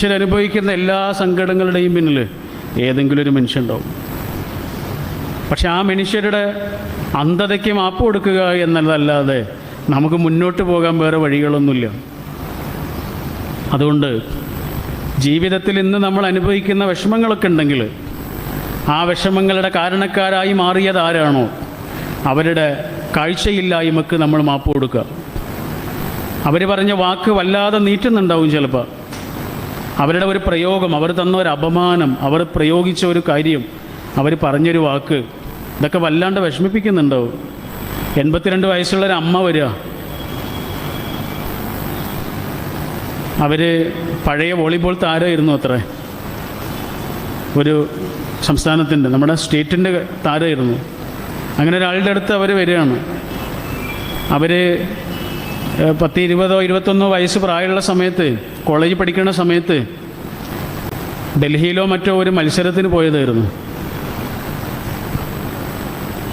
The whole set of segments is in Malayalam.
മനുഷ്യർ അനുഭവിക്കുന്ന എല്ലാ സങ്കടങ്ങളുടെയും പിന്നിൽ ഏതെങ്കിലും ഒരു മനുഷ്യനുണ്ടാവും. പക്ഷെ ആ മനുഷ്യരുടെ അന്ധതയ്ക്ക് മാപ്പ് കൊടുക്കുക എന്നതല്ലാതെ നമുക്ക് മുന്നോട്ട് പോകാൻ വേറെ വഴികളൊന്നുമില്ല. അതുകൊണ്ട് ജീവിതത്തിൽ ഇന്ന് നമ്മൾ അനുഭവിക്കുന്ന വിഷമങ്ങളൊക്കെ ഉണ്ടെങ്കിൽ ആ വിഷമങ്ങളുടെ കാരണക്കാരായി മാറിയത് ആരാണോ അവരുടെ കാഴ്ചയില്ലായ്മക്ക് നമ്മൾ മാപ്പ് കൊടുക്കുക. അവർ പറഞ്ഞ വാക്ക് വല്ലാതെ നീറ്റുന്നുണ്ടാവും ചിലപ്പോൾ അവരുടെ ഒരു പ്രയോഗം അവർ തന്ന ഒരു അപമാനം അവർ പ്രയോഗിച്ച ഒരു കാര്യം അവർ പറഞ്ഞൊരു വാക്ക് ഇതൊക്കെ വല്ലാണ്ട് വിഷമിപ്പിക്കുന്നുണ്ടാവും എൺപത്തിരണ്ട് വയസ്സുള്ളൊരു അമ്മ വരിക. അവർ പഴയ വോളിബോൾ താരമായിരുന്നു അത്രേ. ഒരു സംസ്ഥാനത്തിന്റെ നമ്മുടെ സ്റ്റേറ്റിന്റെ താരമായിരുന്നു. അങ്ങനെ ഒരാളുടെ അടുത്ത് അവർ വരികയാണ്. അവർ പത്ത് ഇരുപതോ ഇരുപത്തൊന്നോ വയസ്സ് പ്രായമുള്ള സമയത്ത് കോളേജ് പഠിക്കുന്ന സമയത്ത് ഡൽഹിയിലോ മറ്റോ ഒരു മത്സരത്തിന് പോയതായിരുന്നു.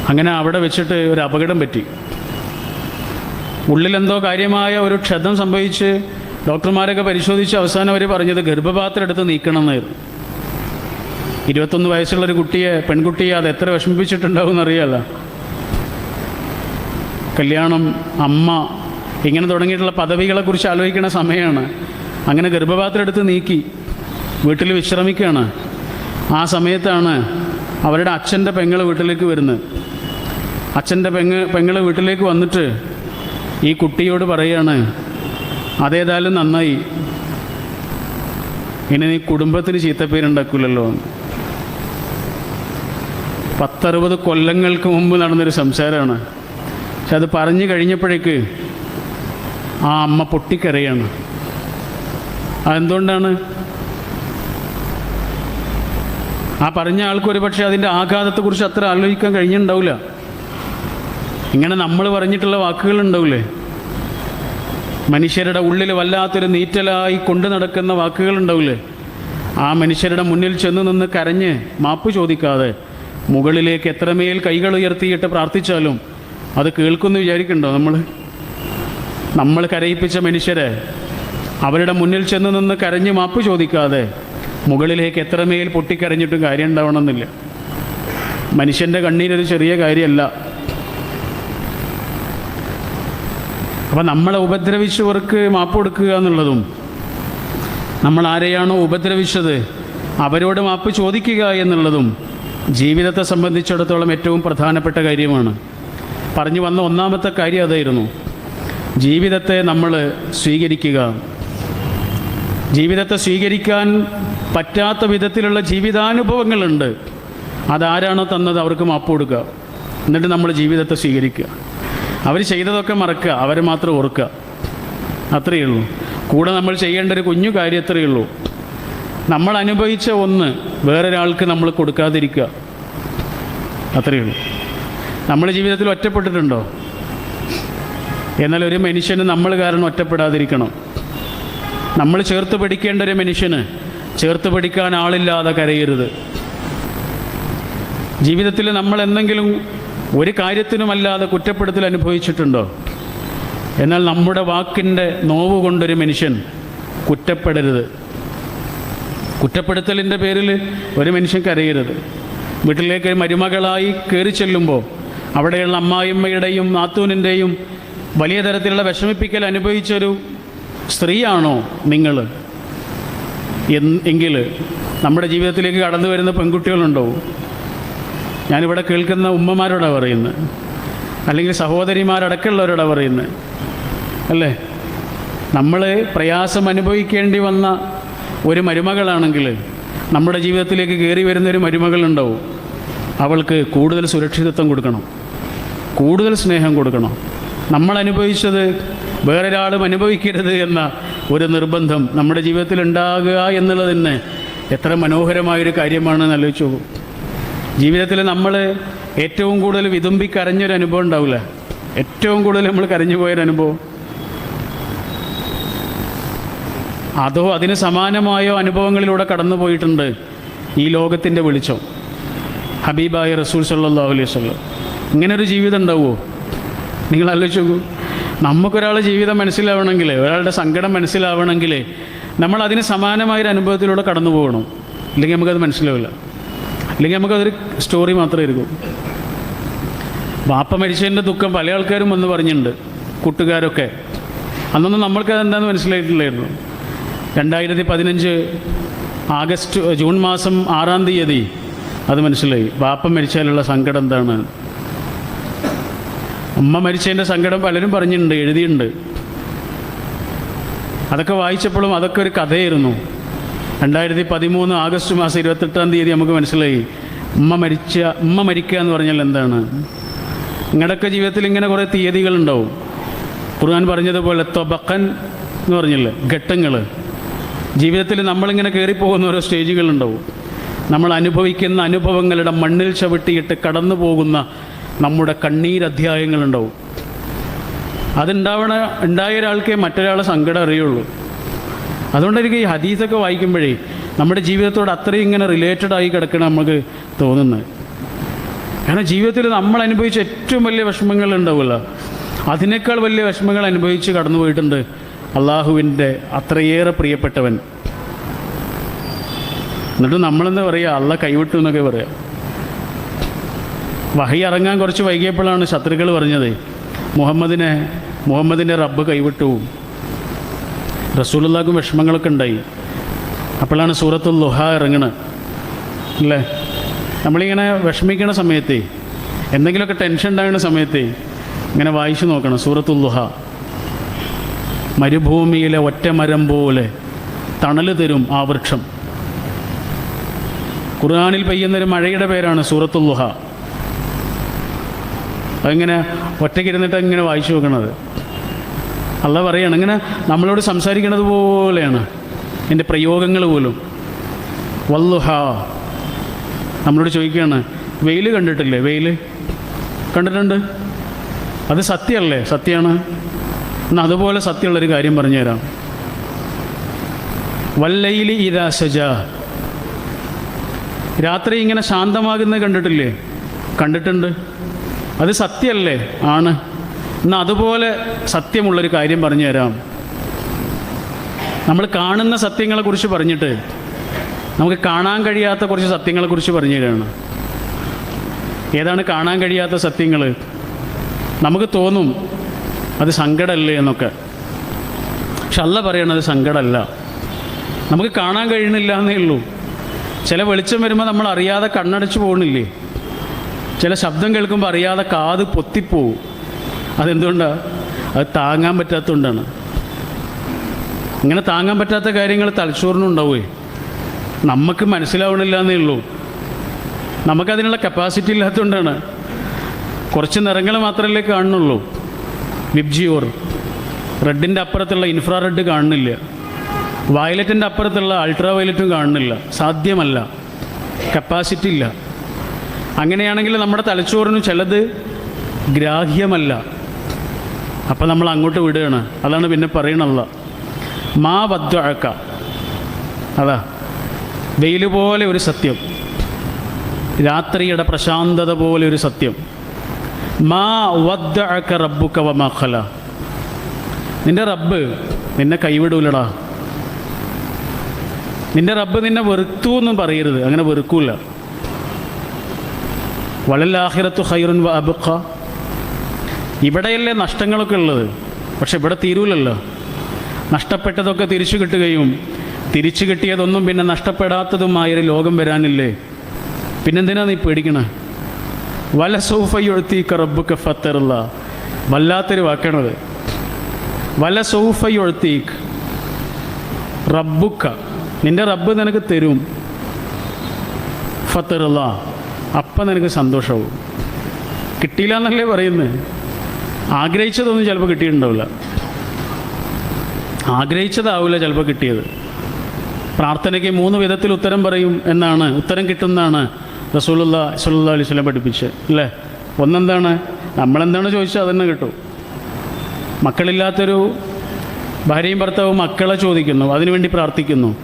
അങ്ങനെ അവിടെ വെച്ചിട്ട് ഒരു അപകടം പറ്റി. ഉള്ളിലെന്തോ കാര്യമായ ഒരു ക്ഷതം സംഭവിച്ച് ഡോക്ടർമാരൊക്കെ പരിശോധിച്ച് അവസാനം അവർ പറഞ്ഞത് ഗർഭപാത്രം എടുത്ത് നീക്കണം എന്നായിരുന്നു ഇരുപത്തൊന്ന് വയസ്സുള്ള ഒരു കുട്ടിയെ പെൺകുട്ടിയെ അത് എത്ര വിഷമിപ്പിച്ചിട്ടുണ്ടാവും എന്നറിയാല്ല. കല്യാണം അമ്മ ഇങ്ങനെ തുടങ്ങിയിട്ടുള്ള പദവികളെക്കുറിച്ച് ആലോചിക്കുന്ന സമയമാണ് അങ്ങനെ ഗർഭപാത്രം എടുത്ത് നീക്കി വീട്ടിൽ വിശ്രമിക്കുകയാണ്. ആ സമയത്താണ് അവരുടെ അച്ഛന്റെ പെങ്ങൾ വീട്ടിലേക്ക് വരുന്നത്. അച്ഛന്റെ പെങ്ങ് പെങ്ങൾ വീട്ടിലേക്ക് വന്നിട്ട് ഈ കുട്ടിയോട് പറയുകയാണ് അതേതായാലും നന്നായി. ഇനി നീ കുടുംബത്തിന് ചീത്തപ്പേരുണ്ടാക്കില്ലല്ലോ പത്തറുപത് കൊല്ലങ്ങൾക്ക് മുമ്പ് നടന്നൊരു സംസാരമാണ്. പക്ഷെ അത് പറഞ്ഞു കഴിഞ്ഞപ്പോഴേക്ക് ആ അമ്മ പൊട്ടിക്കരയാണ്. അതെന്തുകൊണ്ടാണ്? ആ പറഞ്ഞ ആൾക്ക് ഒരു പക്ഷേ അതിന്റെ ആഘാതത്തെക്കുറിച്ച് അത്ര ആലോചിക്കാൻ കഴിഞ്ഞിട്ടുണ്ടാവില്ല. ഇങ്ങനെ നമ്മൾ പറഞ്ഞിട്ടുള്ള വാക്കുകൾ ഉണ്ടാവില്ലേ മനുഷ്യരുടെ ഉള്ളിൽ വല്ലാത്തൊരു നീറ്റലായി കൊണ്ടു നടക്കുന്ന വാക്കുകൾ ഉണ്ടാവില്ലേ ആ മനുഷ്യരുടെ മുന്നിൽ ചെന്ന് നിന്ന് കരഞ്ഞ് മാപ്പ് ചോദിക്കാതെ മുകളിലേക്ക് എത്രമേൽ കൈകൾ ഉയർത്തിയിട്ട് പ്രാർത്ഥിച്ചാലും അത് കേൾക്കുമെന്ന് വിചാരിക്കണ്ടോ നമ്മൾ? നമ്മൾ കരയിപ്പിച്ച മനുഷ്യരെ അവരുടെ മുന്നിൽ ചെന്ന് നിന്ന് കരഞ്ഞ് മാപ്പ് ചോദിക്കാതെ മുകളിലേക്ക് എത്രമേൽ പൊട്ടിക്കരഞ്ഞിട്ടും കാര്യം ഉണ്ടാവണമെന്നില്ല. മനുഷ്യന്റെ കണ്ണീരൊരു ചെറിയ കാര്യമല്ല. അപ്പം നമ്മളെ ഉപദ്രവിച്ചവർക്ക് മാപ്പ് കൊടുക്കുക എന്നുള്ളതും നമ്മൾ ആരെയാണോ ഉപദ്രവിച്ചത് അവരോട് മാപ്പ് ചോദിക്കുക എന്നുള്ളതും ജീവിതത്തെ സംബന്ധിച്ചിടത്തോളം ഏറ്റവും പ്രധാനപ്പെട്ട കാര്യമാണ്. പറഞ്ഞു വന്ന ഒന്നാമത്തെ കാര്യം അതായിരുന്നു. ജീവിതത്തെ നമ്മൾ സ്വീകരിക്കുക. ജീവിതത്തെ സ്വീകരിക്കാൻ പറ്റാത്ത വിധത്തിലുള്ള ജീവിതാനുഭവങ്ങളുണ്ട്. അതാരാണോ തന്നത് അവർക്ക് മാപ്പ് കൊടുക്കുക. എന്നിട്ട് നമ്മൾ ജീവിതത്തെ സ്വീകരിക്കുക. അവർ ചെയ്തതൊക്കെ മറക്കുക. അവരെ മാത്രം ഓർക്കുക. അത്രയേ ഉള്ളൂ. കൂടെ നമ്മൾ ചെയ്യേണ്ട ഒരു കുഞ്ഞു കാര്യം അത്രയേ ഉള്ളൂ. നമ്മൾ അനുഭവിച്ച ഒന്ന് വേറൊരാൾക്ക് നമ്മൾ കൊടുക്കാതിരിക്കുക. അത്രയേ ഉള്ളൂ. നമ്മൾ ജീവിതത്തിൽ ഒറ്റപ്പെട്ടിട്ടുണ്ടോ? എന്നാൽ ഒരു മനുഷ്യന് നമ്മൾ കാരണം ഒറ്റപ്പെടാതിരിക്കണം. നമ്മൾ ചേർത്ത് പിടിക്കേണ്ട ഒരു മനുഷ്യന് ചേർത്ത് പിടിക്കാൻ ആളില്ലാതെ കരയരുത്. ജീവിതത്തിൽ നമ്മൾ എന്തെങ്കിലും ഒരു കാര്യത്തിനുമല്ലാതെ കുറ്റപ്പെടുത്തൽ അനുഭവിച്ചിട്ടുണ്ടോ? എന്നാൽ നമ്മുടെ വാക്കിന്റെ നോവ് കൊണ്ടൊരു മനുഷ്യൻ കുറ്റപ്പെടരുത്. കുറ്റപ്പെടുത്തലിന്റെ പേരിൽ ഒരു മനുഷ്യൻ കരയരുത്. വീട്ടിലേക്ക് മരുമകളായി കയറി ചെല്ലുമ്പോൾ അവിടെയുള്ള അമ്മായിമ്മയുടെയും നാത്തൂനിന്റെയും വലിയ തരത്തിലുള്ള വിഷമിപ്പിക്കൽ അനുഭവിച്ചൊരു സ്ത്രീയാണോ നിങ്ങൾ? എങ്കിൽ നമ്മുടെ ജീവിതത്തിലേക്ക് കടന്നു വരുന്ന പെൺകുട്ടികളുണ്ടോ? ഞാനിവിടെ കേൾക്കുന്ന ഉമ്മമാരോടാണ് പറയുന്നത് അല്ലെങ്കിൽ സഹോദരിമാരടക്കമുള്ളവരോടാണ് പറയുന്നത് അല്ലേ? നമ്മൾ പ്രയാസം അനുഭവിക്കേണ്ടി വന്ന ഒരു മരുമകളാണെങ്കിൽ നമ്മുടെ ജീവിതത്തിലേക്ക് കയറി വരുന്ന ഒരു മരുമകളുണ്ടാവും അവൾക്ക് കൂടുതൽ സുരക്ഷിതത്വം കൊടുക്കണം. കൂടുതൽ സ്നേഹം കൊടുക്കണം. നമ്മൾ അനുഭവിച്ചത് വേറൊരാളും അനുഭവിക്കരുത് എന്ന ഒരു നിർബന്ധം നമ്മുടെ ജീവിതത്തിൽ ഉണ്ടാകുക എന്നുള്ളത് തന്നെ എത്ര മനോഹരമായൊരു കാര്യമാണെന്ന് ആലോചിച്ചു ജീവിതത്തിൽ നമ്മൾ ഏറ്റവും കൂടുതൽ വിതുമ്പി കരഞ്ഞൊരു അനുഭവം ഉണ്ടാവില്ല. ഏറ്റവും കൂടുതൽ നമ്മൾ കരഞ്ഞു പോയൊരു അനുഭവം. അതോ അതിന് സമാനമായോ അനുഭവങ്ങളിലൂടെ കടന്നു പോയിട്ടുണ്ട് ഈ ലോകത്തിന്റെ വെളിച്ചം. ഹബീബായ റസൂൽ സല്ലാ അലൈഹി വസല്ലം. ഇങ്ങനെ ഒരു ജീവിതം ഉണ്ടാവുമോ? നിങ്ങൾ ആലോചിച്ച് നോക്കൂ നമുക്കൊരാളെ ജീവിതം മനസ്സിലാവണമെങ്കിൽ ഒരാളുടെ സങ്കടം മനസ്സിലാവണമെങ്കിൽ നമ്മൾ അതിന് സമാനമായൊരു അനുഭവത്തിലൂടെ കടന്നു പോകണം. ഇല്ലെങ്കിൽ നമുക്കത് മനസ്സിലാവില്ല. അല്ലെങ്കിൽ നമുക്കതൊരു സ്റ്റോറി മാത്രമേ ഇരിക്കും വാപ്പ മരിച്ചതിന്റെ ദുഃഖം പല ആൾക്കാരും വന്ന് പറഞ്ഞിട്ടുണ്ട് കൂട്ടുകാരൊക്കെ. അന്നൊന്നും നമ്മൾക്ക് എന്താണെന്ന് മനസ്സിലായിട്ടില്ലായിരുന്നു. രണ്ടായിരത്തി പതിനഞ്ച് ആഗസ്റ്റ് ജൂൺ മാസം ആറാം തീയതി അത് മനസ്സിലായി. വാപ്പ മരിച്ചാലുള്ള സങ്കടം എന്താണ്? ഉമ്മ മരിച്ചതിന്റെ സങ്കടം പലരും പറഞ്ഞിട്ടുണ്ട് എഴുതിയിട്ടുണ്ട്. അതൊക്കെ വായിച്ചപ്പോഴും അതൊക്കെ ഒരു കഥയായിരുന്നു. രണ്ടായിരത്തി പതിമൂന്ന് ആഗസ്റ്റ് മാസം ഇരുപത്തെട്ടാം തീയതി നമുക്ക് മനസ്സിലായി. ഉമ്മ മരിച്ച ഉമ്മ മരിക്കുക എന്ന് പറഞ്ഞാൽ എന്താണ്? നിങ്ങളുടെയൊക്കെ ജീവിതത്തിൽ ഇങ്ങനെ കുറേ തീയതികളുണ്ടാവും. ഖുർആൻ പറഞ്ഞതുപോലെ തൊബക്കൻ എന്ന് പറഞ്ഞില്ലേ? ഘട്ടങ്ങൾ ജീവിതത്തിൽ നമ്മളിങ്ങനെ കയറിപ്പോകുന്ന ഓരോ സ്റ്റേജുകളുണ്ടാവും. നമ്മൾ അനുഭവിക്കുന്ന അനുഭവങ്ങളുടെ മണ്ണിൽ ചവിട്ടിയിട്ട് കടന്നു പോകുന്ന നമ്മുടെ കണ്ണീരധ്യായങ്ങളുണ്ടാവും അതുണ്ടാവണ ഉണ്ടായ ഒരാൾക്കേ മറ്റൊരാളെ സങ്കടം അറിയുള്ളൂ. അതുകൊണ്ടായിരിക്കും ഈ ഹദീസൊക്കെ വായിക്കുമ്പോഴേ നമ്മുടെ ജീവിതത്തോട് അത്രയും ഇങ്ങനെ റിലേറ്റഡ് ആയി കിടക്കണം നമുക്ക് തോന്നുന്നത്. കാരണം ജീവിതത്തിൽ നമ്മൾ അനുഭവിച്ച ഏറ്റവും വലിയ വിഷമങ്ങൾ ഉണ്ടാവില്ല അതിനേക്കാൾ വലിയ വിഷമങ്ങൾ അനുഭവിച്ച് കടന്നു പോയിട്ടുണ്ട് അള്ളാഹുവിന്റെ അത്രയേറെ പ്രിയപ്പെട്ടവൻ. എന്നിട്ട് നമ്മളെന്താ പറയുക അള്ള കൈവിട്ടു എന്നൊക്കെ പറയാം. വഹി ഇറങ്ങാൻ കുറച്ച് വൈകിയപ്പോഴാണ് ശത്രുക്കൾ പറഞ്ഞത് മുഹമ്മദിനെ മുഹമ്മദിന്റെ റബ്ബ് കൈവിട്ടു. റസൂലുള്ളാക്കും വിഷമങ്ങളൊക്കെ ഉണ്ടായി. അപ്പോഴാണ് സൂറത്തുൽ ലുഹ ഇറങ്ങണത് അല്ലേ? നമ്മളിങ്ങനെ വിഷമിക്കണ സമയത്ത് എന്തെങ്കിലുമൊക്കെ ടെൻഷൻ ഉണ്ടാകുന്ന സമയത്ത് ഇങ്ങനെ വായിച്ചു നോക്കണം സൂറത്തുൽ ലുഹ മരുഭൂമിയിലെ ഒറ്റ മരം പോലെ തണൽ തരും ആ വൃക്ഷം. ഖുർആാനിൽ പെയ്യുന്നൊരു മഴയുടെ പേരാണ് സൂറത്തുൽ ലുഹ അതിങ്ങനെ ഒറ്റയ്ക്കിരുന്നിട്ട് ഇങ്ങനെ വായിച്ചു നോക്കണത്? അല്ല പറയാണ് ഇങ്ങനെ നമ്മളോട് സംസാരിക്കണത് പോലെയാണ്. എന്റെ പ്രയോഗങ്ങൾ പോലും. വല്ലുഹ. നമ്മളോട് ചോദിക്കുകയാണ് വെയിൽ കണ്ടിട്ടില്ലേ? വെയിൽ കണ്ടിട്ടുണ്ട്? അത് സത്യമല്ലേ? സത്യമാണ് എന്നാൽ അതുപോലെ സത്യമുള്ളൊരു കാര്യം പറഞ്ഞുതരാം. വല്ലയിലി ഇതാ സജ രാത്രി ഇങ്ങനെ ശാന്തമാകുന്നത് കണ്ടിട്ടില്ലേ? കണ്ടിട്ടുണ്ട്. അത് സത്യമല്ലേ ആണ്. എന്നാൽ അതുപോലെ സത്യമുള്ളൊരു കാര്യം പറഞ്ഞു തരാം. നമ്മൾ കാണുന്ന സത്യങ്ങളെക്കുറിച്ച് പറഞ്ഞിട്ട് നമുക്ക് കാണാൻ കഴിയാത്ത കുറച്ച് സത്യങ്ങളെക്കുറിച്ച് പറഞ്ഞു തരാണ്. ഏതാണ് കാണാൻ കഴിയാത്ത സത്യങ്ങൾ? നമുക്ക് തോന്നും അത് സങ്കടമല്ലേ എന്നൊക്കെ. പക്ഷെ അല്ല പറയണത് സങ്കടമല്ല നമുക്ക് കാണാൻ കഴിയണില്ല എന്നേ ഉള്ളൂ. ചില വെളിച്ചം വരുമ്പോൾ നമ്മൾ അറിയാതെ കണ്ണടച്ച് പോകണില്ലേ? ചില ശബ്ദം കേൾക്കുമ്പോൾ അറിയാതെ കാത് പൊത്തിപ്പോവും. അതെന്തുകൊണ്ടാണ് അത് താങ്ങാൻ പറ്റാത്തതുകൊണ്ടാണ്. ഇങ്ങനെ താങ്ങാൻ പറ്റാത്ത കാര്യങ്ങൾ തലച്ചോറിനുണ്ടാവുമേ നമുക്ക് മനസ്സിലാവണില്ല എന്നേ ഉള്ളൂ. നമുക്കതിനുള്ള കപ്പാസിറ്റി ഇല്ലാത്തതുകൊണ്ടാണ്. കുറച്ച് നിറങ്ങൾ മാത്രമല്ലേ കാണുന്നുള്ളൂ. വിബ്ജിയോർ. റെഡിന്റെ അപ്പുറത്തുള്ള ഇൻഫ്രാ റെഡ് കാണുന്നില്ല. വയലറ്റിന്റെ അപ്പുറത്തുള്ള അൾട്രാ വയലറ്റും കാണുന്നില്ല. സാധ്യമല്ല. കപ്പാസിറ്റി ഇല്ല. അങ്ങനെയാണെങ്കിൽ നമ്മുടെ തലച്ചോറിന് ചിലത് ഗ്രാഹ്യമല്ല. അപ്പം നമ്മൾ അങ്ങോട്ട് വിടുകയാണ്. അതാണ് പിന്നെ പറയണല്ല മാ വദ്വഴക്ക അതാ. വെയിൽ പോലെ ഒരു സത്യം. രാത്രിയുടെ പ്രശാന്തത പോലെ ഒരു സത്യം. മാ വദ്വഴക്ക റബ്ബുക്ക വമാഖല നിന്റെ റബ്ബ് നിന്നെ കൈവിടൂലടാ. നിന്റെ റബ്ബ് നിന്നെ വെറുത്തു എന്നും പറയരുത്. അങ്ങനെ വെറുക്കൂല. വളലാഹിറത്തു ഖൈറുൻ വ അബുഖ. ഇവിടെയല്ലേ നഷ്ടങ്ങളൊക്കെ ഉള്ളത്? പക്ഷെ ഇവിടെ തീരൂലല്ലോ. നഷ്ടപ്പെട്ടതൊക്കെ തിരിച്ചു കിട്ടുകയും തിരിച്ചു കിട്ടിയതൊന്നും പിന്നെ നഷ്ടപ്പെടാത്തതുമായൊരു ലോകം വരാനില്ലേ? പിന്നെന്തിനാ നീ പേടിക്കണ? വല സൗഫയൊഴുത്തീക്ക റബ്ബുക്ക് ഫത്തറുള്ള വല്ലാത്തൊരു വാക്കണത്. വല സൗഫയൊഴുത്തീക്ക് റബ്ബുക്ക നിന്റെ റബ്ബ് നിനക്ക് തരും. ഫത്തറുള്ള അപ്പം നിനക്ക് സന്തോഷമാവും കിട്ടിയില്ല എന്നല്ലേ പറയുന്നത് ആഗ്രഹിച്ചതൊന്നും ചിലപ്പോൾ കിട്ടിയിട്ടുണ്ടാവില്ല. ആഗ്രഹിച്ചതാവില്ല ചിലപ്പോൾ കിട്ടിയത്. പ്രാർത്ഥനയ്ക്ക് മൂന്ന് വിധത്തിൽ ഉത്തരം പറയും എന്നാണ് ഉത്തരം കിട്ടുന്നതാണ് റസൂലുള്ള സല്ലാ അലൈഹി സ്വലം പഠിപ്പിച്ച് അല്ലേ? ഒന്നെന്താണ്? നമ്മളെന്താണ് ചോദിച്ചാൽ അതന്നെ കിട്ടും. മക്കളില്ലാത്തൊരു ഭാര്യയും ഭർത്താവും മക്കളെ ചോദിക്കുന്നു അതിനുവേണ്ടി പ്രാർത്ഥിക്കുന്നു.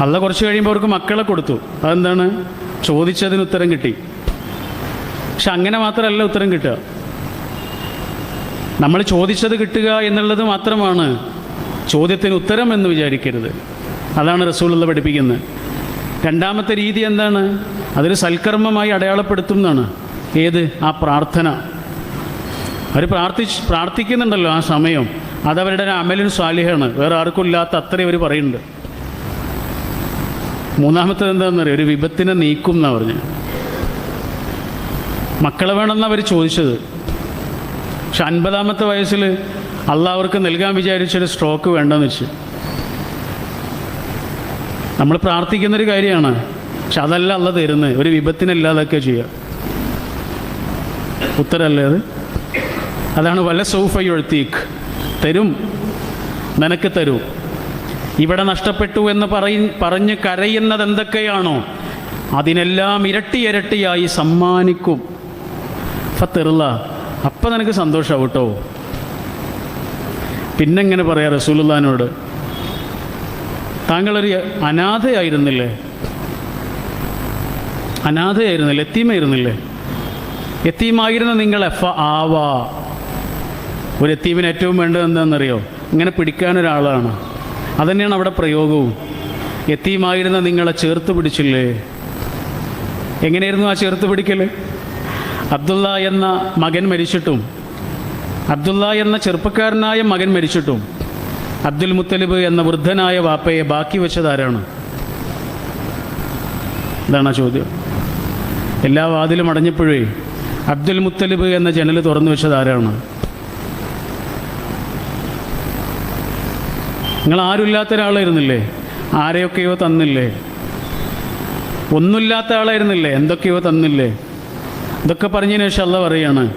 അല്ല കുറച്ച് കഴിയുമ്പോൾ അവർക്ക് മക്കളെ കൊടുത്തു. അതെന്താണ്? ചോദിച്ചതിന് ഉത്തരം കിട്ടി. പക്ഷെ അങ്ങനെ മാത്രമല്ല ഉത്തരം കിട്ടുക. നമ്മൾ ചോദിച്ചത് കിട്ടുക എന്നുള്ളത് മാത്രമാണ് ചോദ്യത്തിന് ഉത്തരം എന്ന് വിചാരിക്കരുത്. അതാണ് റസൂലുള്ള പഠിപ്പിക്കുന്നത്. രണ്ടാമത്തെ രീതി എന്താണ്? അതൊരു സൽക്കർമ്മമായി അടയാളപ്പെടുത്തുന്നതാണ്. ഏത്? ആ പ്രാർത്ഥന. അവർ പ്രാർത്ഥി പ്രാർത്ഥിക്കുന്നുണ്ടല്ലോ ആ സമയം. അതവരുടെ അമലിന് സ്വാലിഹാണ്. വേറെ ആർക്കും ഇല്ലാത്ത അത്രയും അവർ പറയുന്നുണ്ട്. മൂന്നാമത്തേത് എന്താണെന്ന് അറിയാം? ഒരു വിപത്തിനെ നീക്കും എന്നാണ് പറഞ്ഞു. മക്കളെ വേണമെന്ന് അവർ ചോദിച്ചത്. പക്ഷെ അൻപതാമത്തെ വയസ്സിൽ അള്ളാഹ് നൽകാൻ വിചാരിച്ചൊരു സ്ട്രോക്ക് വേണ്ടെന്ന് വെച്ച്. നമ്മൾ പ്രാർത്ഥിക്കുന്നൊരു കാര്യമാണ്. പക്ഷെ അതല്ല അല്ല തരുന്നത്. ഒരു വിപത്തിനല്ലാതൊക്കെ ചെയ്യുക ഉത്തരല്ലേ അത്? അതാണ് വല്ല സൗഫയ്യൊഴുത്തീക്ക് തരും. നിനക്ക് തരൂ. ഇവിടെ നഷ്ടപ്പെട്ടു എന്ന് പറയ പറഞ്ഞ് കരയുന്നത് എന്തൊക്കെയാണോ അതിനെല്ലാം ഇരട്ടി ഇരട്ടിയായി സമ്മാനിക്കും. ഫത്തെറുള്ള അപ്പം നിനക്ക് സന്തോഷമാവും കേട്ടോ. പിന്നെങ്ങനെ പറയാ റസൂലുള്ളാനോട് താങ്കളൊരു അനാഥയായിരുന്നില്ലേ? അനാഥയായിരുന്നില്ലേ? എത്തീമായിരുന്നില്ലേ എത്തീമായിരുന്ന നിങ്ങൾ എഫ ആവാ. ഒരു എത്തീമിന് ഏറ്റവും വേണ്ടത് എന്താണെന്നറിയോ? ഇങ്ങനെ പിടിക്കാനൊരാളാണ് അതന്നെയാണ് അവിടെ പ്രയോഗവും. എത്തിയുമായിരുന്ന നിങ്ങളെ ചേർത്ത് പിടിച്ചില്ലേ? എങ്ങനെയായിരുന്നു ആ ചേർത്ത് പിടിക്കൽ അബ്ദുള്ള എന്ന മകൻ മരിച്ചിട്ടും അബ്ദുള്ള എന്ന ചെറുപ്പക്കാരനായ മകൻ മരിച്ചിട്ടും അബ്ദുൽ മുത്തലിബ് എന്ന വൃദ്ധനായ വാപ്പയെ ബാക്കി വെച്ചത് ആരാണ്? ഇതാണ് ചോദ്യം. എല്ലാ വാതിലും അടഞ്ഞപ്പോഴേ അബ്ദുൽ മുത്തലിബ് എന്ന ജനൽ തുറന്നു വെച്ചത് നിങ്ങൾ ആരുമില്ലാത്ത ഒരാളായിരുന്നില്ലേ? ആരെയൊക്കെയോ തന്നില്ലേ? ഒന്നുമില്ലാത്ത ആളായിരുന്നില്ലേ? എന്തൊക്കെയോ തന്നില്ലേ? ഇതൊക്കെ പറഞ്ഞതിന് ശേഷം അല്ല പറയാണ്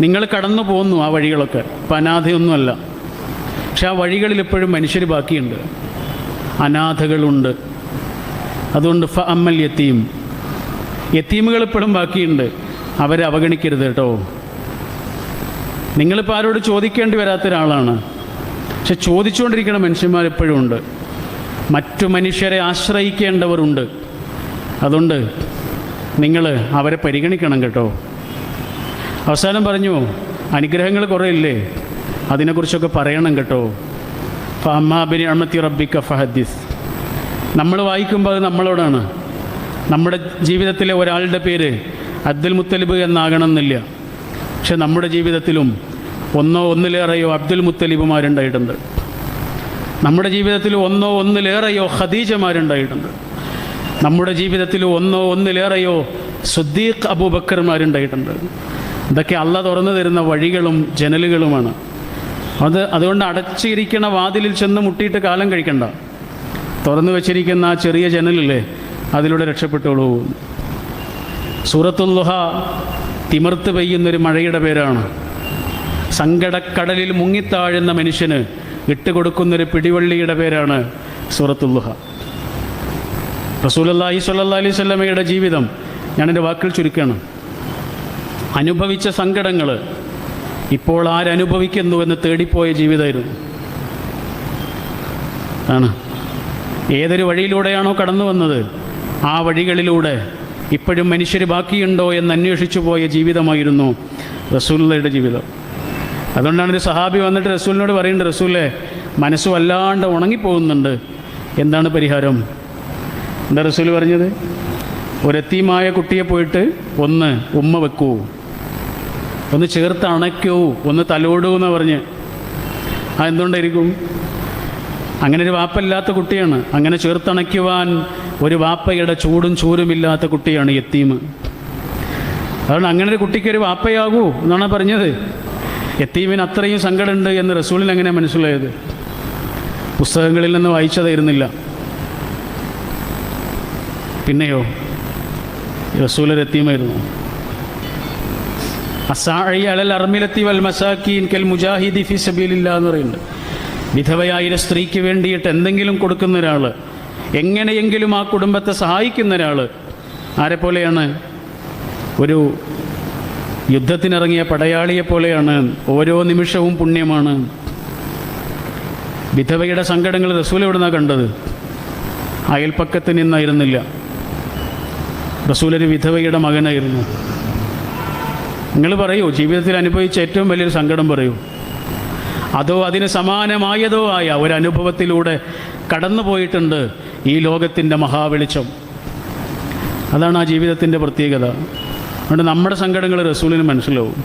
നിങ്ങൾ കടന്നു പോകുന്നു ആ വഴികളൊക്കെ. അനാഥയൊന്നുമല്ല. പക്ഷെ ആ വഴികളിൽ ഇപ്പോഴും മനുഷ്യർ ബാക്കിയുണ്ട്. അനാഥകളുണ്ട്. അതുകൊണ്ട് ഫ അമ്മൽ യത്തീം യത്തീമുകൾ ഇപ്പോഴും ബാക്കിയുണ്ട്. അവരെ അവഗണിക്കരുത് കേട്ടോ. നിങ്ങളിപ്പോൾ ആരോട് ചോദിക്കേണ്ടി വരാത്ത ഒരാളാണ്. പക്ഷെ ചോദിച്ചുകൊണ്ടിരിക്കുന്ന മനുഷ്യന്മാർ എപ്പോഴും ഉണ്ട്. മറ്റു മനുഷ്യരെ ആശ്രയിക്കേണ്ടവരുണ്ട്. അതുകൊണ്ട് നിങ്ങൾ അവരെ പരിഗണിക്കണം കേട്ടോ. അവസാനം പറഞ്ഞു അനുഗ്രഹങ്ങൾ കുറേ ഇല്ലേ അതിനെക്കുറിച്ചൊക്കെ പറയണം കേട്ടോ. അമ്മാബിനി അമ്മത്തി റബ്ബിക്ക ഫഹദ്ദിസ്. നമ്മൾ വായിക്കുമ്പോൾ അത് നമ്മളോടാണ്. നമ്മുടെ ജീവിതത്തിലെ ഒരാളുടെ പേര് അബ്ദുൽ മുത്തലിബ് എന്നാകണമെന്നില്ല. പക്ഷെ നമ്മുടെ ജീവിതത്തിലും ഒന്നോ ഒന്നിലേറെയോ അബ്ദുൽ മുത്തലിബുമാരുണ്ടായിട്ടുണ്ട്. നമ്മുടെ ജീവിതത്തിൽ ഒന്നോ ഒന്നിലേറെയോ ഖദീജമാരുണ്ടായിട്ടുണ്ട്. നമ്മുടെ ജീവിതത്തിൽ ഒന്നോ ഒന്നിലേറെയോ സുദ്ദീഖ് അബൂബക്കർമാരുണ്ടായിട്ടുണ്ട്. ഇതൊക്കെ അല്ല തുറന്നു തരുന്ന വഴികളും ജനലുകളുമാണ്. അത് അതുകൊണ്ട് അടച്ചിരിക്കുന്ന വാതിലിൽ ചെന്ന് മുട്ടിയിട്ട് കാലം കഴിക്കണ്ട. തുറന്നു വെച്ചിരിക്കുന്ന ആ ചെറിയ ജനലില്ലേ അതിലൂടെ രക്ഷപ്പെട്ടോളൂ. സൂറത്തുൽ സൂറത്തുല്ലുഹ തിമർത്ത് പെയ്യുന്നൊരു മഴയുടെ പേരാണ്. സങ്കടക്കടലിൽ മുങ്ങിത്താഴുന്ന മനുഷ്യന് ഇട്ടുകൊടുക്കുന്നൊരു പിടിവള്ളിയുടെ പേരാണ് സൂറത്തുല്ലുഹ റസൂലല്ലാഹി സ്വല്ലല്ലാഹി അലൈഹി സ്വല്ലമയുടെ ജീവിതം ഞാനെന്റെ വാക്കുകൾ ചുരുക്കുകയാണ് അനുഭവിച്ച സങ്കടങ്ങൾ ഇപ്പോൾ ആരനുഭവിക്കുന്നു എന്ന് തേടിപ്പോയ ജീവിതമായിരുന്നു. ആണ്. ഏതൊരു വഴിയിലൂടെയാണോ കടന്നു വന്നത് ആ വഴികളിലൂടെ ഇപ്പോഴും മനുഷ്യർ ബാക്കിയുണ്ടോ എന്ന് അന്വേഷിച്ചു പോയ ജീവിതമായിരുന്നു റസൂല്ലയുടെ ജീവിതം. അതുകൊണ്ടാണ് ഒരു സഹാബി വന്നിട്ട് റസൂലിനോട് പറയുന്നത് റസൂലെ മനസ്സ് വല്ലാണ്ട് ഉണങ്ങിപ്പോകുന്നുണ്ട്. എന്താണ് പരിഹാരം? എന്താ റസൂൽ പറഞ്ഞത്? ഒരത്തീമായ കുട്ടിയെ പോയിട്ട് ഒന്ന് ഉമ്മ വെക്കൂ. ഒന്ന് ചേർത്ത് അണയ്ക്കൂ. ഒന്ന് തലോടൂ എന്ന് പറഞ്ഞ്. ആ എന്തുകൊണ്ടായിരിക്കും? അങ്ങനെ ഒരു വാപ്പല്ലാത്ത കുട്ടിയാണ്. അങ്ങനെ ചേർത്തണയ്ക്കുവാൻ ഒരു വാപ്പയുടെ ചൂടും ചൂരുമില്ലാത്ത കുട്ടിയാണ് എത്തീമ് അതുകൊണ്ട് അങ്ങനെ ഒരു കുട്ടിക്ക് ഒരു വാപ്പയാകൂ എന്നാണ് പറഞ്ഞത്. യത്തീമിന് അത്രയും സങ്കടമുണ്ട് എന്ന് റസൂലിന് എങ്ങനെ മനസ്സിലായത്? പുസ്തകങ്ങളിൽ നിന്ന് വായിച്ചതായിരുന്നില്ല. പിന്നെയോ? റസൂൽ ഒരു യത്തീമായിരുന്നു. അസാഴി അലൽ അർമിലത്തി വൽ മസാക്കീൻ കൽ മുജാഹിദി ഫി സബീലില്ല എന്ന് പറയുന്നുണ്ട്. വിധവയായ സ്ത്രീക്ക് വേണ്ടിയിട്ട് എന്തെങ്കിലും കൊടുക്കുന്ന ഒരാൾ എങ്ങനെയെങ്കിലും ആ കുടുംബത്തെ സഹായിക്കുന്ന ഒരാൾ ആരെപ്പോലെയാണ് ഒരു യുദ്ധത്തിനിറങ്ങിയ പടയാളിയെ പോലെയാണ് ഓരോ നിമിഷവും പുണ്യമാണ്. വിധവയുടെ സങ്കടങ്ങൾ റസൂൽ എവിടുന്നാണ് കണ്ടത്? അയൽപ്പക്കത്ത് നിന്നായിരുന്നില്ല. റസൂൽ ഒരു വിധവയുടെ മകനായിരുന്നു. നിങ്ങൾ പറയൂ ജീവിതത്തിൽ അനുഭവിച്ച ഏറ്റവും വലിയൊരു സങ്കടം പറയൂ. അതോ അതിന് സമാനമായതോ ആയ ഒരനുഭവത്തിലൂടെ കടന്നു പോയിട്ടുണ്ട് ഈ ലോകത്തിന്റെ മഹാവെളിച്ചം. അതാണ് ആ ജീവിതത്തിന്റെ പ്രത്യേകത. അതുകൊണ്ട് നമ്മുടെ സങ്കടങ്ങൾ റസൂലിന് മനസ്സിലാവും.